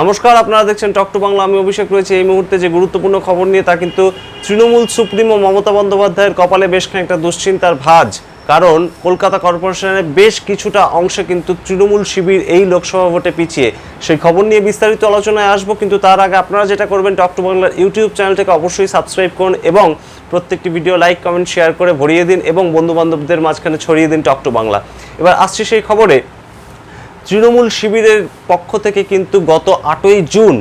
নমস্কার, আপনারা দেখছেন টক টু বাংলা। আমি অভিষেক রয়েছে। এই মুহূর্তে যে গুরুত্বপূর্ণ খবর নিয়ে তা কিন্তু তৃণমূল সুপ্রিমো মমতা বন্দ্যোপাধ্যায়ের কপালে বেশ খানিকটা দুশ্চিন্তার ভাঁজ। কারণ কলকাতা কর্পোরেশনের বেশ কিছুটা অংশে কিন্তু তৃণমূল শিবির এই লোকসভা ভোটে পিছিয়ে। সেই খবর নিয়ে বিস্তারিত আলোচনায় আসব, কিন্তু তার আগে আপনারা যেটা করবেন, টক টু বাংলার ইউটিউব চ্যানেলটাকে অবশ্যই সাবস্ক্রাইব করুন এবং প্রত্যেকটি ভিডিও লাইক, কমেন্ট, শেয়ার করে ভরিয়ে দিন এবং বন্ধু বান্ধবদের মাঝখানে ছড়িয়ে দিন টক টু বাংলা। এবার আসছি সেই খবরে। তৃণমূল শিবিরের পক্ষ থেকে কিন্তু গত আটই জুন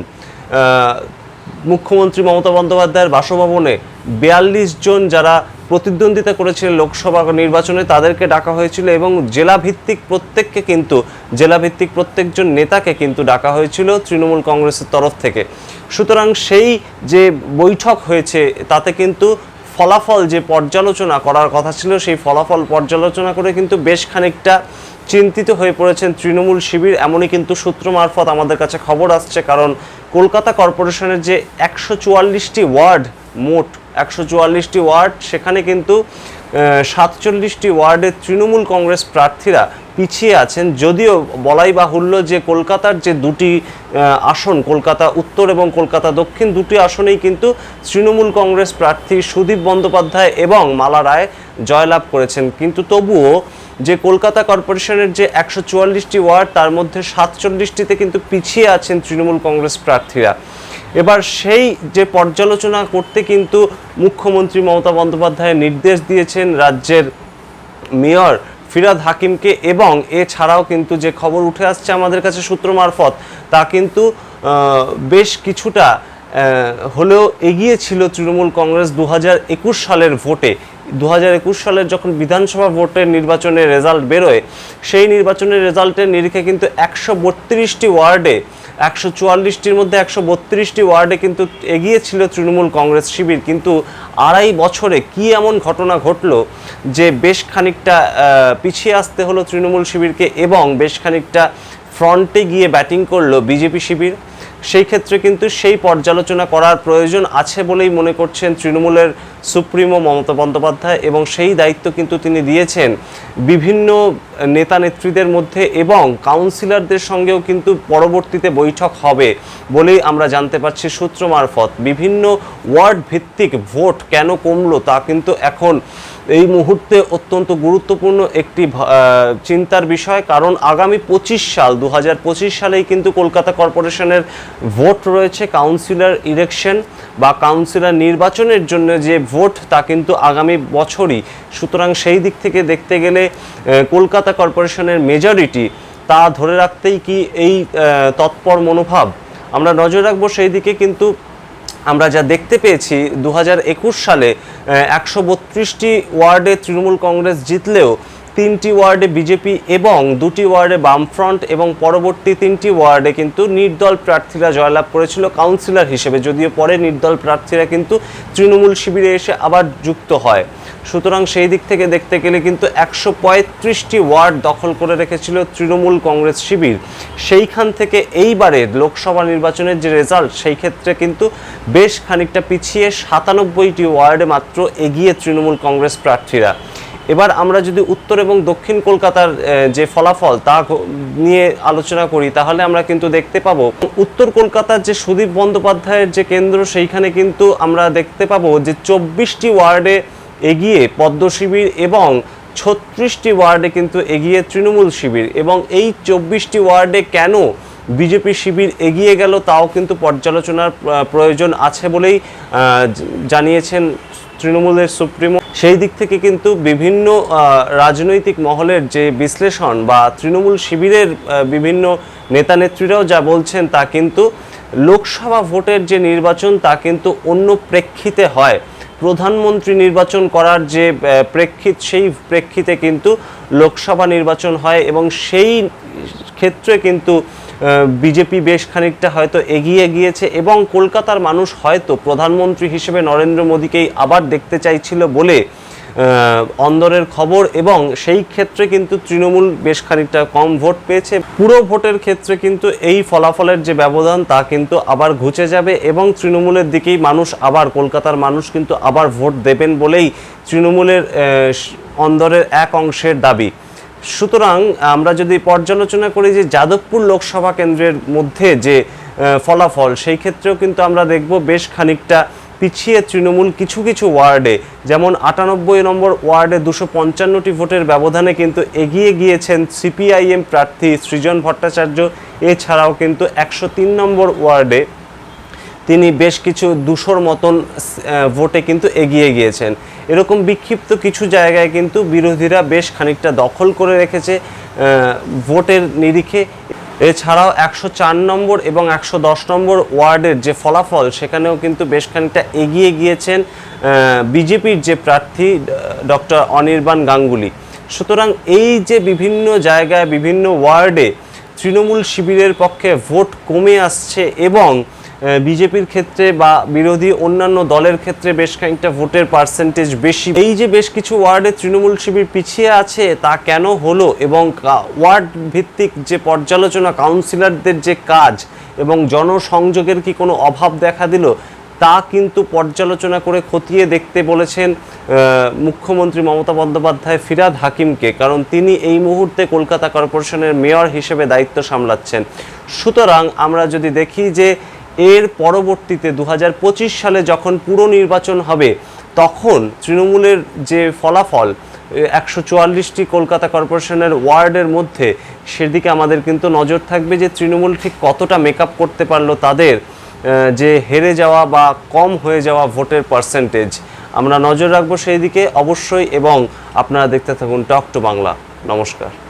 মুখ্যমন্ত্রী মমতা বন্দ্যোপাধ্যায়ের বাসভবনে বিয়াল্লিশ জন যারা প্রতিদ্বন্দ্বিতা করেছিলেন লোকসভা নির্বাচনে তাদেরকে ডাকা হয়েছিল এবং জেলা ভিত্তিক প্রত্যেককে কিন্তু জেলা ভিত্তিক প্রত্যেকজন নেতাকে কিন্তু ডাকা হয়েছিল তৃণমূল কংগ্রেসের তরফ থেকে। সুতরাং সেই যে বৈঠক হয়েছে, তাতে কিন্তু ফলাফল যে পর্যালোচনা করার কথা ছিল, সেই ফলাফল পর্যালোচনা করে কিন্তু বেশ খানিকটা চিন্তিত হয়ে পড়েছেন তৃণমূল শিবির, এমনই কিন্তু সূত্র মারফত আমাদের কাছে খবর আসছে, কারণ কলকাতা কর্পোরেশনের যে একশো চুয়াল্লিশটি ওয়ার্ড, মোট একশো চুয়াল্লিশটি ওয়ার্ড, সেখানে কিন্তু সাতচল্লিশটি ওয়ার্ডে তৃণমূল কংগ্রেস প্রার্থীরা পিছিয়ে আছেন। যদিও বলাই বাহুল্য যে কলকাতার যে দুটি আসন, কলকাতা উত্তর এবং কলকাতা দক্ষিণ, দুটি আসনেই কিন্তু তৃণমূল কংগ্রেস প্রার্থী সুদীপ বন্দ্যোপাধ্যায় এবং মালা রায় জয়লাভ করেছেন। কিন্তু তবুও যে কলকাতা কর্পোরেশনের যে একশো চুয়াল্লিশটি ওয়ার্ড, তার মধ্যে সাতচল্লিশটিতে কিন্তু পিছিয়ে আছেন তৃণমূল কংগ্রেস প্রার্থীরা। এবার সেই যে পর্যালোচনা করতে কিন্তু মুখ্যমন্ত্রী মমতা বন্দ্যোপাধ্যায় নির্দেশ দিয়েছেন রাজ্যের মেয়র ফিরাদ হাকিমকে এবং এছাড়াও কিন্তু যে খবর উঠে আসছে আমাদের কাছে সূত্র মারফত, তা কিন্তু বেশ কিছুটা হলেও এগিয়ে ছিল তৃণমূল কংগ্রেস দু হাজার একুশ সালের ভোটে। দু হাজার একুশ সালের যখন বিধানসভা ভোটের নির্বাচনের রেজাল্ট বেরোয়, সেই নির্বাচনের রেজাল্টের নিরিখে কিন্তু একশো ওয়ার্ডে একশো চুয়াল্লিশটির মধ্যে একশো বত্রিশটি ওয়ার্ডে কিন্তু এগিয়েছিল তৃণমূল কংগ্রেস শিবির। কিন্তু আড়াই বছরে কি এমন ঘটনা ঘটল যে বেশ খানিকটা পিছিয়ে আসতে হলো তৃণমূল শিবিরকে এবং বেশ খানিকটা ফ্রন্টে গিয়ে ব্যাটিং করল বিজেপি শিবির? সেই ক্ষেত্রে কিন্তু সেই পর্যালোচনা করার প্রয়োজন আছে বলেই মনে করছেন তৃণমূলের সুপ্রিমো মমতা বন্দ্যোপাধ্যায় এবং সেই দায়িত্ব কিন্তু তিনি দিয়েছেন বিভিন্ন নেতা নেত্রীদের মধ্যে এবং কাউন্সিলরদের সঙ্গেও কিন্তু পরবর্তীতে বৈঠক হবে বলেই আমরা জানতে পারছি সূত্র মারফত। বিভিন্ন ওয়ার্ড ভিত্তিক ভোট কেন কমলো তা কিন্তু এখন এই মুহূর্তে অত্যন্ত গুরুত্বপূর্ণ একটি চিন্তার বিষয়, কারণ আগামী পঁচিশ সাল দু পঁচিশ সালেই কিন্তু কলকাতা কর্পোরেশনের ভোট রয়েছে, কাউন্সিলর ইলেকশন বা কাউন্সিলর নির্বাচনের জন্য যে ভোট, তা কিন্তু আগামী বছরই। সুতরাং সেই দিক থেকে দেখতে গেলে কলকাতা কর্পোরেশনের মেজরিটি, তা ধরে রাখতেই কি এই তৎপর মনোভাব? আমরা নজর রাখব সেই দিকে কিন্তু আমরা যা দেখতে পেয়েছি দু হাজার একুশ সালে একশো বত্রিশটি ওয়ার্ডে তৃণমূল কংগ্রেস জিতলেও তিনটি ওয়ার্ডে বিজেপি এবং দুটি ওয়ার্ডে বামফ্রন্ট এবং পরবর্তী তিনটি ওয়ার্ডে কিন্তু নির্দল প্রার্থীরা জয়লাভ করেছিল কাউন্সিলর হিসেবে। যদিও পরে নির্দল প্রার্থীরা কিন্তু তৃণমূল শিবিরে এসে আবার যুক্ত হয়। সুতরাং সেই দিক থেকে দেখতে গেলে কিন্তু একশো পঁয়ত্রিশটি ওয়ার্ড দখল করে রেখেছিল তৃণমূল কংগ্রেস শিবির। সেইখান থেকে এইবারের লোকসভা নির্বাচনের যে রেজাল্ট, সেই ক্ষেত্রে কিন্তু বেশ খানিকটা পিছিয়ে সাতানব্বইটি ওয়ার্ডে মাত্র এগিয়ে তৃণমূল কংগ্রেস প্রার্থীরা। এবার আমরা যদি উত্তর এবং দক্ষিণ কলকাতার যে ফলাফল তা নিয়ে আলোচনা করি, তাহলে আমরা কিন্তু দেখতে পাবো উত্তর কলকাতার যে সুদীপ বন্দ্যোপাধ্যায়ের যে কেন্দ্র, সেইখানে কিন্তু আমরা দেখতে পাবো যে চব্বিশটি ওয়ার্ডে এগিয়ে পদ্ম শিবির এবং ছত্রিশটি ওয়ার্ডে কিন্তু এগিয়ে তৃণমূল শিবির। এবং এই চব্বিশটি ওয়ার্ডে কেন বিজেপি শিবির এগিয়ে গেল, তাও কিন্তু পর্যালোচনার প্রয়োজন আছে বলেই জানিয়েছেন তৃণমূলের সুপ্রিমো সেই দিক থেকে কিন্তু বিভিন্ন রাজনৈতিক মহলের যে বিশ্লেষণ বা তৃণমূল শিবিরের বিভিন্ন নেতা নেত্রীরাও যা বলছেন তা কিন্তু লোকসভা ভোটের যে নির্বাচন তা কিন্তু অন্য প্রেক্ষিতে হয়। প্রধানমন্ত্রী নির্বাচন করার যে প্রেক্ষিত, সেই প্রেক্ষিতে কিন্তু লোকসভা নির্বাচন হয় এবং সেই ক্ষেত্রে কিন্তু বিজেপি বেশ খানিকটা হয়তো এগিয়ে গিয়েছে এবং কলকাতার মানুষ হয়তো প্রধানমন্ত্রী হিসেবে নরেন্দ্র মোদীকেই আবার দেখতে চাইছিল বলে অন্দরের খবর এবং সেই ক্ষেত্রে কিন্তু তৃণমূল বেশ খানিকটা কম ভোট পেয়েছে। পুরো ভোটের ক্ষেত্রে কিন্তু এই ফলাফলের যে ব্যবধান তা কিন্তু আবার ঘুচে যাবে এবং তৃণমূলের দিকেই মানুষ আবার, কলকাতার মানুষ কিন্তু আবার ভোট দেবেন বলেই তৃণমূলের অন্দরের এক অংশের দাবি। সুতরাং আমরা যদি পর্যালোচনা করি যে যাদবপুর লোকসভা কেন্দ্রের মধ্যে যে ফলাফল, সেই ক্ষেত্রেও কিন্তু আমরা দেখব বেশ খানিকটা পিছিয়ে তৃণমূল কিছু কিছু ওয়ার্ডে। যেমন আটানব্বই নম্বর ওয়ার্ডে দুশো পঞ্চান্নটি ভোটের ব্যবধানে কিন্তু এগিয়ে গিয়েছেন সিপিআইএম প্রার্থী সৃজন ভট্টাচার্য। এছাড়াও কিন্তু একশো তিন নম্বর ওয়ার্ডে তিনি বেশ কিছু দুশোর মতন ভোটে কিন্তু এগিয়ে গিয়েছেন। এরকম বিক্ষিপ্ত কিছু জায়গায় কিন্তু বিরোধীরা বেশ খানিকটা দখল করে রেখেছে ভোটের নিরিখে। এছাড়াও একশো চার নম্বর এবং একশো দশ নম্বর ওয়ার্ডের যে ফলাফল, সেখানেও কিন্তু বেশ খানিকটা এগিয়ে গিয়েছেন বিজেপির যে প্রার্থী ডক্টর অনির্বাণ গাঙ্গুলি। সুতরাং এই যে বিভিন্ন জায়গায়, বিভিন্ন ওয়ার্ডে তৃণমূল শিবিরের পক্ষে ভোট কমে আসছে এবং বিজেপির ক্ষেত্রে বা বিরোধী অন্যান্য দলের ক্ষেত্রে বেশ খানিকটা ভোটের পার্সেন্টেজ বেশি। এই যে বেশ কিছু ওয়ার্ডে তৃণমূল শিবির পিছিয়ে আছে, তা কেন হলো এবং ওয়ার্ড ভিত্তিক যে পর্যালোচনা কাউন্সিলরদের যে কাজ এবং জনসংযোগের কি কোনো অভাব দেখা দিল, তা কিন্তু পর্যালোচনা করে খতিয়ে দেখতে বলেছেন মুখ্যমন্ত্রী মমতা বন্দ্যোপাধ্যায় ফিরাদ হাকিমকে, কারণ তিনি এই মুহূর্তে কলকাতা কর্পোরেশনের মেয়র হিসেবে দায়িত্ব সামলাচ্ছেন। সুতরাং আমরা যদি দেখি যে এর পরবর্তীতে দু হাজার পঁচিশ সালে যখন পুরো নির্বাচন হবে, তখন তৃণমূলের যে ফলাফল একশো চুয়াল্লিশটি কলকাতা কর্পোরেশনের ওয়ার্ডের মধ্যে, সেদিকে আমাদের কিন্তু নজর থাকবে যে তৃণমূল ঠিক কতটা মেকআপ করতে পারল তাদের যে হেরে যাওয়া বা কম হয়ে যাওয়া ভোটের পার্সেন্টেজ আমরা নজর রাখব সেই দিকে অবশ্যই এবং আপনারা দেখতে থাকুন টক টু বাংলা। নমস্কার।